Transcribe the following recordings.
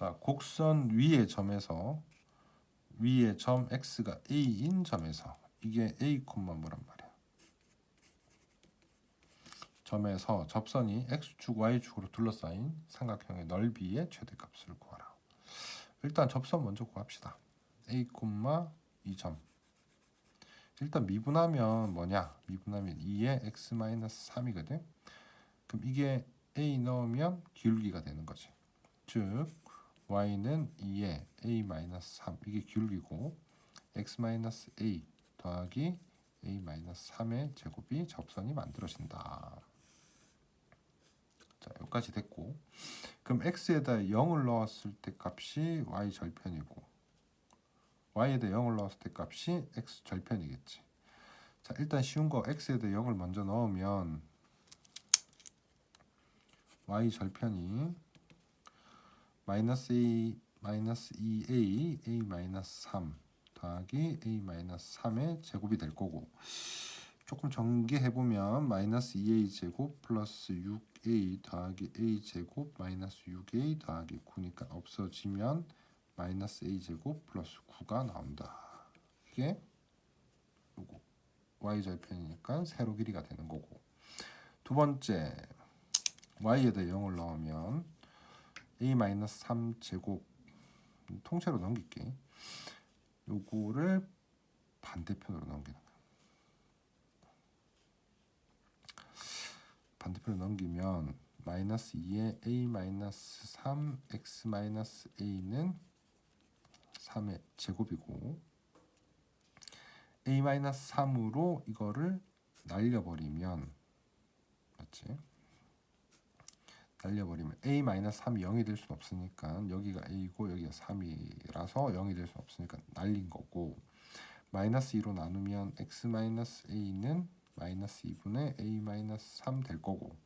자, 곡선 위의 점에서 위의 점 x가 a인 점에서 이게 a 뭐란 말이야. 점에서 접선이 x축 y축으로 둘러싸인 삼각형의 넓이의 최대값을 구하라. 일단 접선 먼저 구합시다. a, 2점. 일단 미분하면 뭐냐? 미분하면 2의 x 3이거든. 그럼 이게 a 넣으면 기울기가 되는 거지. 즉 y는 2의 a-3 이게 기울기고 x-a 더하기 a-3의 제곱이 접선이 만들어진다. 자, 여기까지 됐고 그럼 x에다 0을 넣었을 때 값이 y 절편이고 y에다 0을 넣었을 때 값이 x 절편이겠지. 자, 일단 쉬운 거 x에다 0을 먼저 넣으면 y 절편이 마이너스 a 마이너스 2a a 마이너스 3 더하기 a 마이너스 3의 제곱이 될 거고 조금 전개해 보면 마이너스 2a 제곱 플러스 6a 더하기 a 제곱 마이너스 6a 더하기 9니까 없어지면 마이너스 a 제곱 플러스 9가 나온다. 이게 요거 y 절편이니까 세로 길이가 되는 거고 두 번째 y에다 0을 넣으면 a-3 제곱 통째로 넘길게 요거를 반대편으로 넘기는 거야 반대편으로 넘기면 마이너스 2의 a-3 x-a는 3의 제곱이고 a-3으로 이거를 날려버리면 맞지? 날려버리면 a-3이 0이 될 수는 없으니까 여기가 a고 여기가 3이라서 0이 될 수는 없으니까 날린 거고 마이너스 2로 나누면 x-a는 마이너스 2분의 a-3 될 거고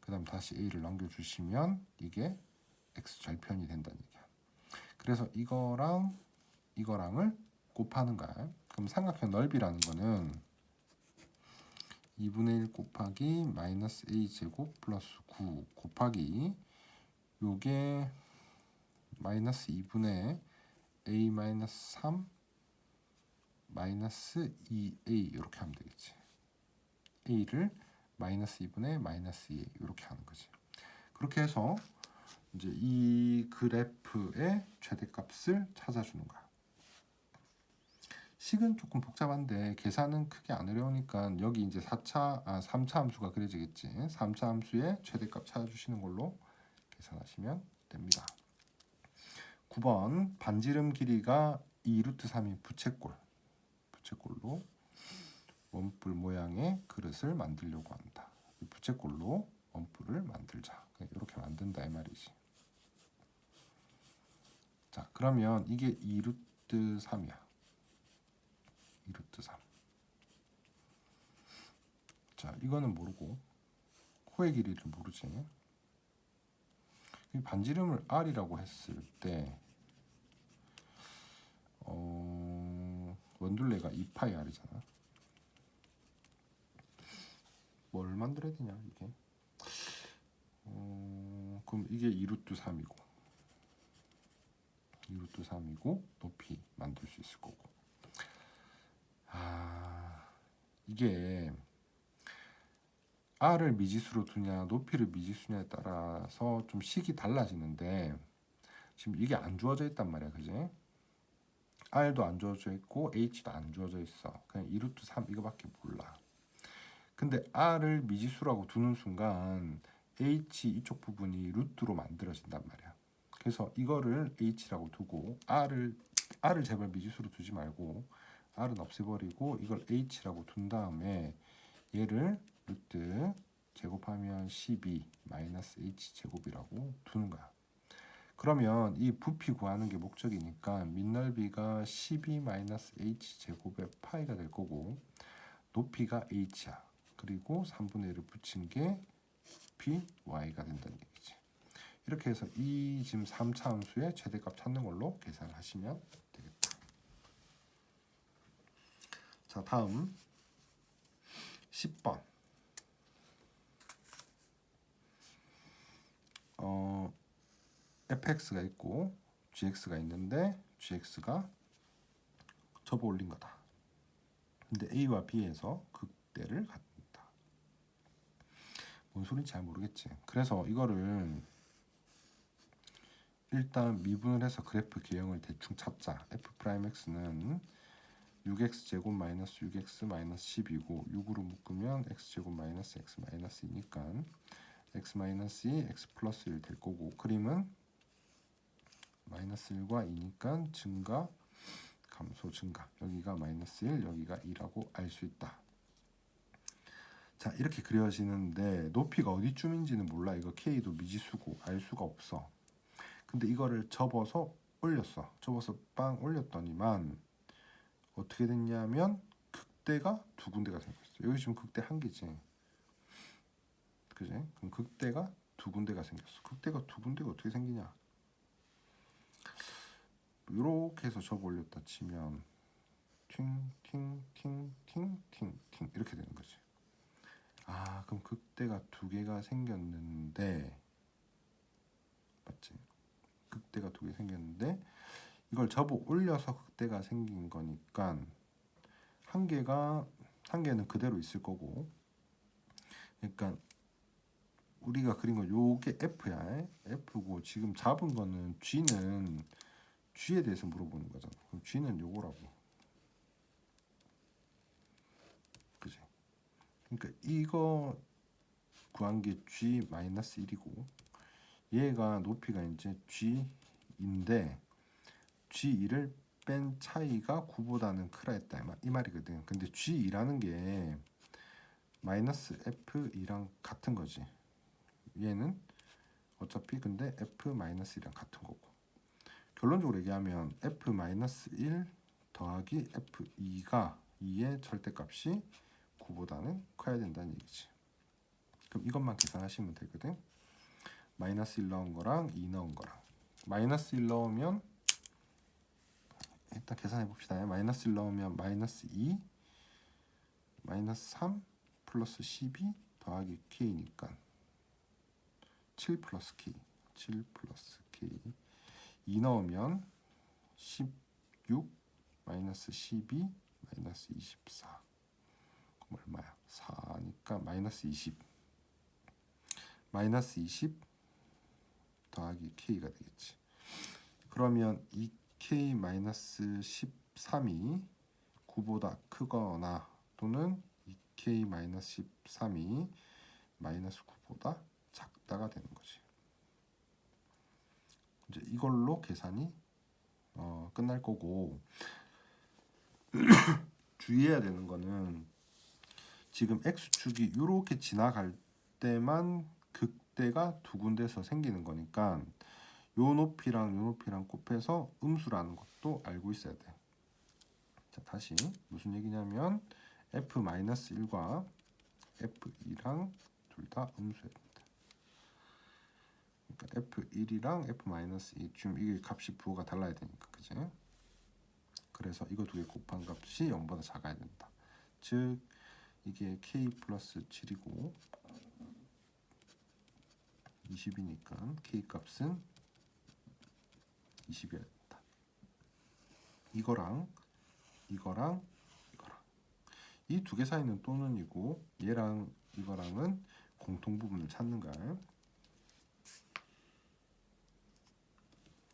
그 다음 다시 a를 넘겨주시면 이게 x 절편이 된다는 얘기야. 그래서 이거랑 이거랑을 곱하는 거야. 그럼 삼각형 넓이라는 거는 2분의 1 곱하기 마이너스 a 제곱 플러스 9 곱하기 요게 마이너스 2분의 a 마이너스 3 마이너스 2a 이렇게 하면 되겠지. A를 마이너스 2분의 마이너스 2 이렇게 하는 거지. 그렇게 해서 이제 이 그래프의 최대값을 찾아주는 거야 식은 조금 복잡한데 계산은 크게 안 어려우니까 여기 이제 4차 아 3차 함수가 그려지겠지. 3차 함수의 최대값 찾아주시는 걸로 계산하시면 됩니다. 9번 반지름 길이가 2루트 3인 부채꼴 부채꼴로 원뿔 모양의 그릇을 만들려고 한다. 이 부채꼴로 원뿔을 만들자. 이렇게 만든다 이 말이지. 자 그러면 이게 2루트 3이야. 2 루트 3. 자, 이거는 모르고 코의 길이를 모르지. 이 반지름을 r이라고 했을 때 어, 원둘레가 2파이 r이잖아. 뭘 만들어야 되냐 이게? 어, 그럼 이게 2루트 3이고 2루트 3이고 높이 만들 수 있을 거고 아 이게 r을 미지수로 두냐 높이를 미지수냐에 따라서 좀 식이 달라지는데 지금 이게 안 주어져 있단 말이야 그지? R도 안 주어져 있고 h도 안 주어져 있어. 그냥 2루트 3 이거밖에 몰라. 근데 r을 미지수라고 두는 순간 h 이쪽 부분이 루트로 만들어진단 말이야. 그래서 이거를 h라고 두고 r을 r을 제발 미지수로 두지 말고 r은 없애버리고 이걸 h라고 둔 다음에 얘를 루트 제곱하면 12 마이너스 h 제곱이라고 두는 거야. 그러면 이 부피 구하는 게 목적이니까 밑넓이가 12 마이너스 h 제곱의 파이가 될 거고 높이가 h야. 그리고 3분의 1을 붙인 게 p y가 된다는 얘기지. 이렇게 해서 이 지금 3차 함수의 최대값 찾는 걸로 계산을 하시면 되겠다. 자, 다음 10번. 어, fx가 있고 gx가 있는데 gx가 접어 올린 거다. 근데 a와 b에서 극대를 갖는다. 뭔 소리인지 잘 모르겠지. 그래서 이거를 일단 미분을 해서 그래프 개형을 대충 찾자. f 프라임 x는 6x 제곱 마이너스 6x 마이너스 10이고 6으로 묶으면 x 제곱 마이너스 x 마이너스 2니까 x 마이너스 2 x 플러스 1 될 거고 그림은 마이너스 1과 2니까 증가 감소 증가 여기가 마이너스 1 여기가 2라고 알 수 있다. 자 이렇게 그려지는데 높이가 어디쯤인지는 몰라 이거 k도 미지수고 알 수가 없어. 근데 이거를 접어서 올렸어. 접어서 빵 올렸더니만 어떻게 됐냐면 극대가 두 군데가 생겼어. 여기 지금 극대 한 개지. 그지? 그럼 극대가 두 군데가 생겼어. 극대가 두 군데가 어떻게 생기냐? 이렇게 해서 접어 올렸다 치면 팅팅팅팅팅팅 이렇게 되는 거지. 아 그럼 극대가 두 개가 생겼는데 맞지? 극대가 두 개 생겼는데 이걸 접어 올려서 극대가 생긴 거니까 한 개가 한 개는 그대로 있을 거고. 그러니까 우리가 그린 거 요게 F야. F고 지금 잡은 거는 G는 G에 대해서 물어보는 거잖아. 그럼 G는 요거라고. 그지? 그러니까 이거 구한 게 G 마이너스 1이고 얘가 높이가 이제 G인데 G2를 뺀 차이가 9보다는 크라 했다 이 말- 이 말이거든. 근데 G2라는 게 마이너스 F2랑 같은 거지. 얘는 어차피 근데 F 마이너스 1이랑 같은 거고. 결론적으로 얘기하면 F 마이너스 1 더하기 F2가 2의 절대값이 9보다는 커야 된다는 얘기지. 그럼 이것만 계산하시면 되거든. 마이너스 1 넣은 거랑 2 넣은 거랑 마이너스 1 넣으면 일단 계산해 봅시다. 마이너스 1 넣으면 마이너스 2 마이너스 3 플러스 12 더하기 k니까 7 플러스 k 7 플러스 k 2 넣으면 16 마이너스 12 마이너스 24 그럼 얼마야? 4니까 마이너스 20 마이너스 20 더하기 k가 되겠지. 그러면 2k 마이 너스 13이 9보다 크거나 또는 2k 마이너스 13이 마이너스 9보다 작다가 되는 거지. 이제 이걸로 계산이 어, 끝날 거고 주의해야 되는 거는 지금 x축이 이렇게 지나갈 때만 극대가 두 군데서 생기는 거니까 요 높이랑 요 높이랑 곱해서 음수라는 것도 알고 있어야 돼. 자 다시 무슨 얘기냐면 f-1과 f2랑 둘 다 음수해야 된다. 그러니까 f1이랑 f-2 지금 이게 값이 부호가 달라야 되니까 그지? 그래서 이거 두 개 곱한 값이 0보다 작아야 된다. 즉 이게 k 플러스 7이고 20이니까 k 값은 20이어야 된다. 이거랑 이거랑 이거랑 이 두 개 사이는 또는이고 얘랑 이거랑은 공통 부분을 찾는 거야.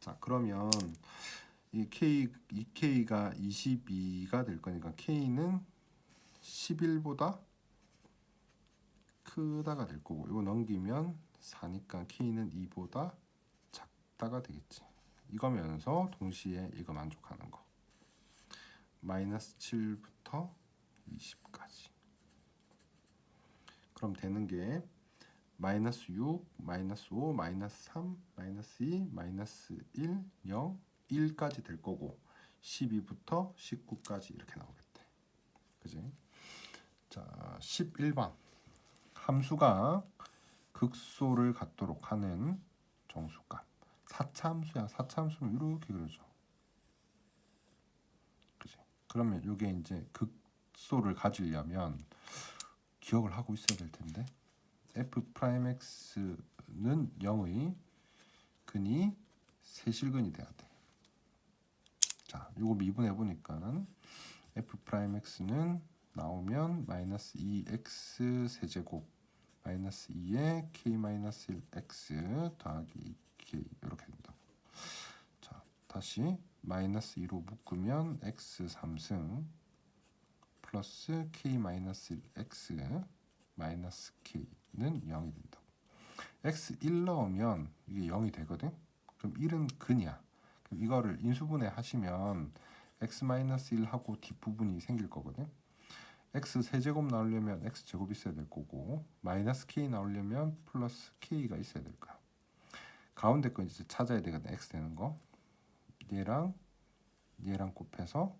자 그러면 이 k 이 k가 22가 될 거니까 k는 11보다 크다가 될 거고 이거 넘기면 4니까 k는 2보다 작다가 되겠지. 이거면서 동시에 이거 만족하는 거. 마이너스 7부터 20까지. 그럼 되는 게 마이너스 6, 마이너스 5, 마이너스 3, 마이너스 2, 마이너스 1, 0, 1까지 될 거고 12부터 19까지 이렇게 나오겠대. 그지? 자, 11번. 함수가 극소를 갖도록 하는 정수값. 사차함수야. 사차함수는 이렇게 그려져. 그지? 그러면 이게 이제 극소를 가지려면 기억을 하고 있어야 될 텐데 f 프라임 x는 0의 근이 세실근이 돼야 돼. 자, 요거 미분해 보니까는 f 프라임 x는 나오면 마이너스 2x 세제곱 마이너스 2에 k 마이너스 1x 더하기 2k 이렇게 된다. 자, 다시 마이너스 2로 묶으면 x 3승 플러스 k 마이너스 1x 마이너스 k는 0이 된다. x 1 넣으면 이게 0이 되거든. 그럼 1은 근이야. 그럼 이거를 인수분해 하시면 x 마이너스 1 하고 뒷부분이 생길 거거든. x 세제곱 나오려면 x 제곱 있어야 될 거고 마이너스 k 나오려면 플러스 k가 있어야 될 거야. 가운데 거 이제 찾아야 되거든. x 되는 거. 얘랑 얘랑 곱해서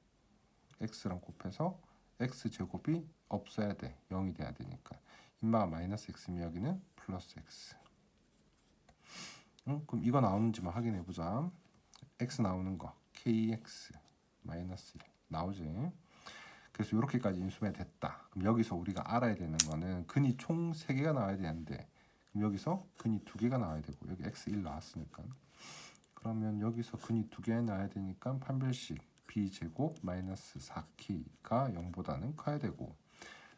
x랑 곱해서 x 제곱이 없어야 돼. 0이 돼야 되니까. 인마가 마이너스 x면 여기는 플러스 x. 응? 그럼 이거 나오는지만 확인해 보자. x 나오는 거 kx 마이너스 1 나오지. 그래서 이렇게까지 인수분해 됐다. 그럼 여기서 우리가 알아야 되는 거는 근이 총 3개가 나와야 되는데 그럼 여기서 근이 2개가 나와야 되고 여기 x1 나왔으니까 그러면 여기서 근이 2개 나와야 되니까 판별식 b제곱 마이너스 4k가 0보다는 커야 되고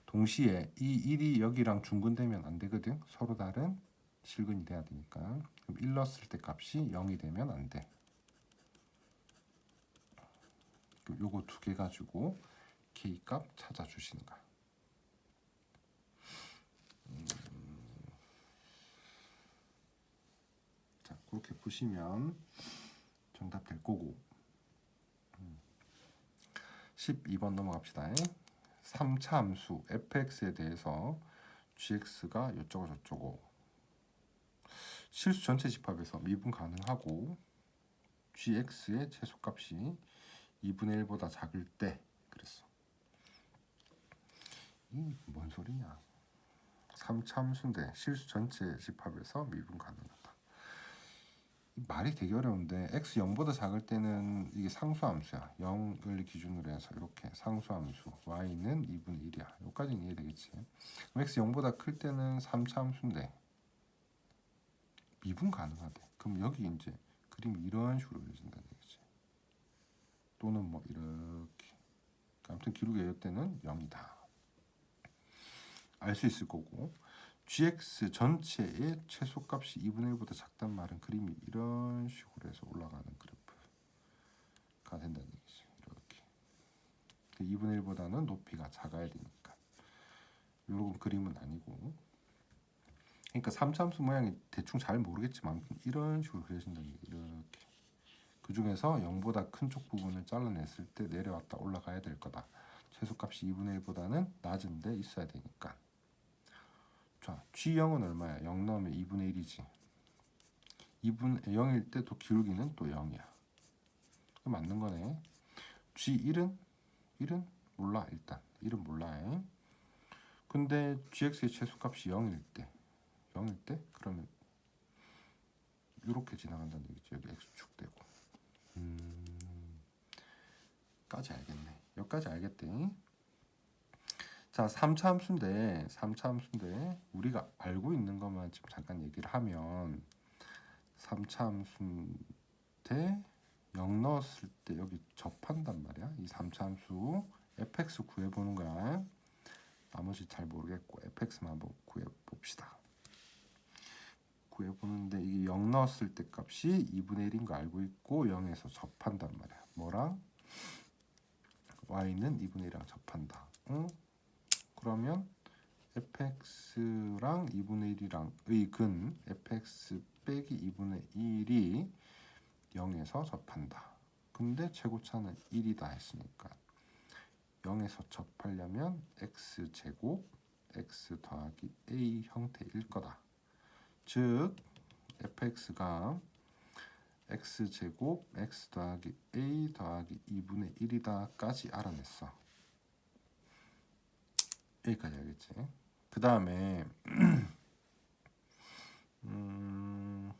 동시에 이 1이 여기랑 중근되면 안 되거든. 서로 다른 실근이 돼야 되니까. 그럼 1 넣었을 때 값이 0이 되면 안 돼. 그럼 요거 두 개 가지고 k 값 찾아 주시는 거야. 음, 자, 그렇게 보시면 정답 될 거고. 12번 넘어갑시다. 3차 함수 fx에 대해서 gx가 이쪽고 저쪽고 실수 전체 집합에서 미분 가능하고 gx의 최소값이 2분의 1보다 작을 때 그랬어. 이 뭔 소리냐? 3차 함수인데 실수 전체 집합에서 미분 가능하다. 이 말이 되게 어려운데 x 0보다 작을 때는 이게 상수함수야. 0을 기준으로 해서 이렇게 상수함수 y는 2분의 1이야. 여기까지는 이해되겠지. 그럼 x 0보다 클 때는 3차 함수인데 미분 가능하대. 그럼 여기 이제 그림이 이런 식으로 그려진다는 얘기지. 또는 뭐 이렇게. 아무튼 기록의 요 때는 0이다. 알 수 있을 거고 gx 전체의 최소값이 2분의 1보다 작단 말은 그림이 이런 식으로 해서 올라가는 그래프가 된다는 얘기지. 이렇게. 2분의 1보다는 높이가 작아야 되니까. 이런 그림은 아니고. 그러니까 삼차함수 모양이 대충 잘 모르겠지만 이런 식으로 그려진다는 얘기. 이렇게. 그 중에서 0보다 큰 쪽 부분을 잘라냈을 때 내려왔다 올라가야 될 거다. 최소값이 2분의 1보다는 낮은 데 있어야 되니까. 자, G0은 얼마야? 0 넣으면 2분의 1이지. 2분 0일 때 또 기울기는 또 0이야. 그 맞는 거네. G1은 1은 몰라 일단. 1은 몰라. 근데 GX의 최소값이 0일 때 0일 때 그러면 이렇게 지나간다는 얘기지. 여기 X축 되고. 음. 까지 알겠네. 여기까지 알겠대. 자, 3차 함수인데 3차 함수인데 우리가 알고 있는 것만 지금 잠깐 얘기를 하면 3차 함수인데 0 넣었을 때 여기 접한단 말이야. 이 3차 함수 fx 구해 보는 거야. 나머지 잘 모르겠고 fx만 한번 구해 봅시다. 구해 보는데 이게 0 넣었을 때 값이 2분의 1인 거 알고 있고 0에서 접한단 말이야. 뭐랑 y는 2분의 1이랑 접한다. 응? 그러면 fx랑 2분의 1이랑 의근 fx 빼기 2분의 1이 0에서 접한다. 근데 최고차는 1이다 했으니까 0에서 접하려면 x 제곱 x 더하기 a 형태일 거다. 즉 fx가 x 제곱 x 더하기 a 더하기 2분의 1이다까지 알아냈어. 여기까지 알겠지? 그 다음에 음,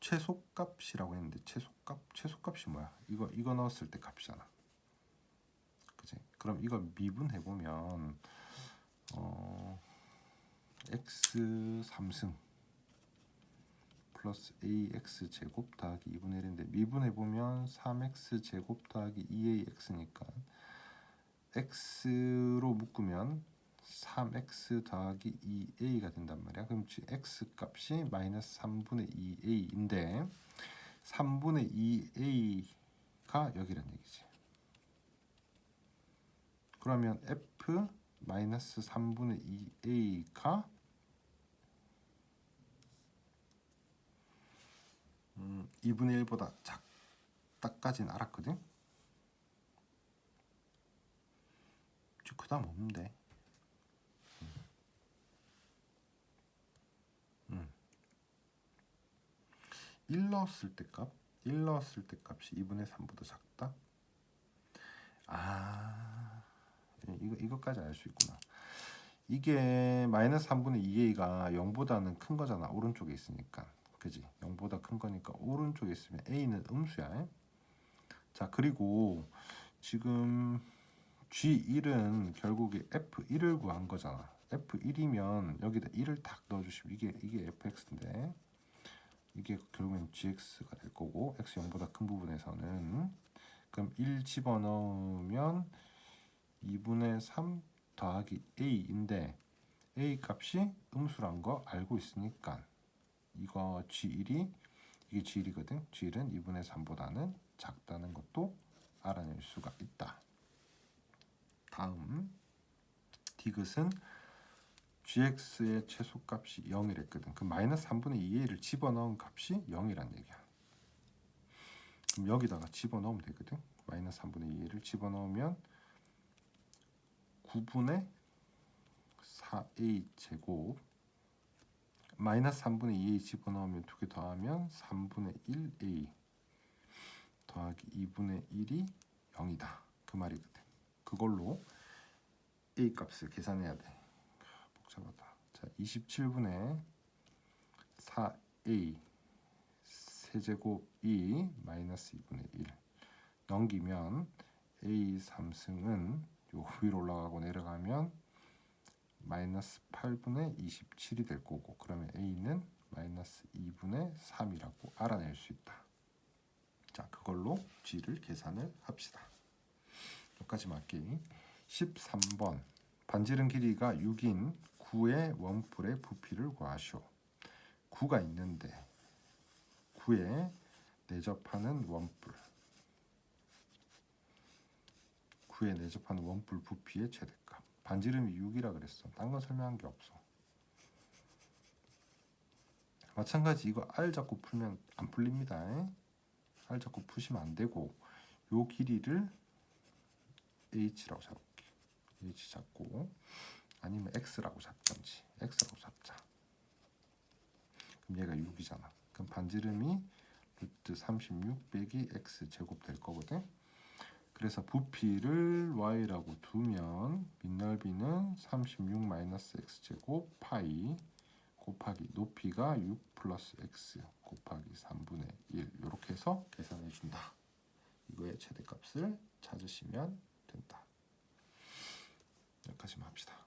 최소값이라고 했는데 최소값 최소값이 뭐야? 이거 이거 넣었을 때 값이잖아. 그지? 그럼 이거 미분해 보면 어, x 3승 플러스 ax 제곱 더하기 2분의 1인데 미분해 보면 3x 제곱 더하기 2ax니까 x로 묶으면 3x 더하기 2a가 된단 말이야. 그럼 지 x 값이 마이너스 3분의 2a인데 3분의 2a가 여기란 얘기지. 그러면 f 마이너스 3분의 2a가 음, 2분의 1보다 작다까지는 알았거든. 그다음 없는데. 음. 1 넣었을 때 값, 1 넣었을 때 값이 2분의 3보다 작다. 아, 예, 이거 이것까지 알 수 있구나. 이게 마이너스 3분의 2a가 0보다는 큰 거잖아. 오른쪽에 있으니까. 그지? 0보다 큰 거니까 오른쪽에 있으면 a는 음수야. 자, 그리고 지금 G1은 결국에 F1을 구한 거잖아. F1이면 여기다 1을 딱 넣어주시면 이게 이게 fx인데 이게 결국엔 gx가 될 거고 x 0보다 큰 부분에서는 그럼 1 집어넣으면 2분의 3 더하기 a인데 a 값이 음수란 거 알고 있으니까 이거 g1이 이게 g1이거든. g1은 2분의 3보다는 작다는 것도 알아낼 수가 있다. 다음 디귿은 gx의 최소값이 0이랬거든. 그 마이너스 3분의 2a를 집어넣은 값이 0이란 얘기야. 그럼 여기다가 집어넣으면 되거든. 마이너스 3분의 2a를 집어넣으면 9분의 4a 제곱 마이너스 3분의 2a 집어넣으면 두 개 더하면 3분의 1a 더하기 2분의 1이 0이다. 그 말이거든. 그걸로 a 값을 계산해야 돼. 복잡하다. 자, 27분의 4a 세제곱이 마이너스 2분의 1 넘기면 a 3승은 요 위로 올라가고 내려가면 마이너스 8분의 27이 될 거고 그러면 a는 마이너스 2분의 3이라고 알아낼 수 있다. 자, 그걸로 g를 계산을 합시다. 여기까지 맞기. 13번 반지름 길이가 6인 9의 원뿔의 부피를 구하시오. 9가 있는데 9에 내접하는 원뿔 9에 내접하는 원뿔 부피의 최대값 반지름이 6이라 그랬어. 딴거 설명한 게 없어. 마찬가지 이거 R 잡고 풀면 안 풀립니다. R 잡고 푸시면 안 되고 요 길이를 H라고 잡을 게. H 잡고 아니면 X라고 잡던지 X라고 잡자. 그럼 얘가 6이잖아. 그럼 반지름이 루트 36 빼기 X 제곱 될 거거든. 그래서 부피를 y라고 두면 밑넓이는 36 마이너스 x 제곱 파이 곱하기 높이가 6 플러스 x 곱하기 3분의 1 이렇게 해서 계산해 준다. 이거의 최대값을 찾으시면 된다. 여기까지만 합시다.